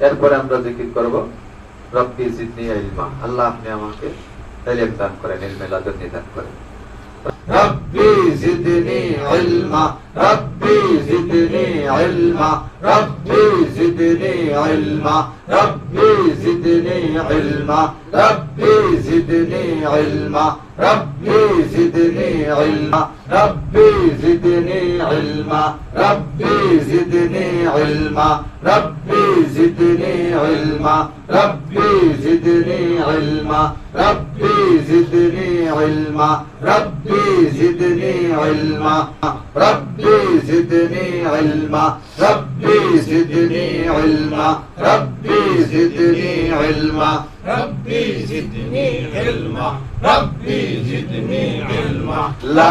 এরপরে আমরা জিকির করব আল্লাহ আপনি আমাকে দান করেন দান করেন। রব্বি زدني علما ربي زدني علما ربي زدني علما ربي زدني علما ربي زدني علما ربي زدني علما ربي زدني علما ربي زدني علما ربي زدني علما لا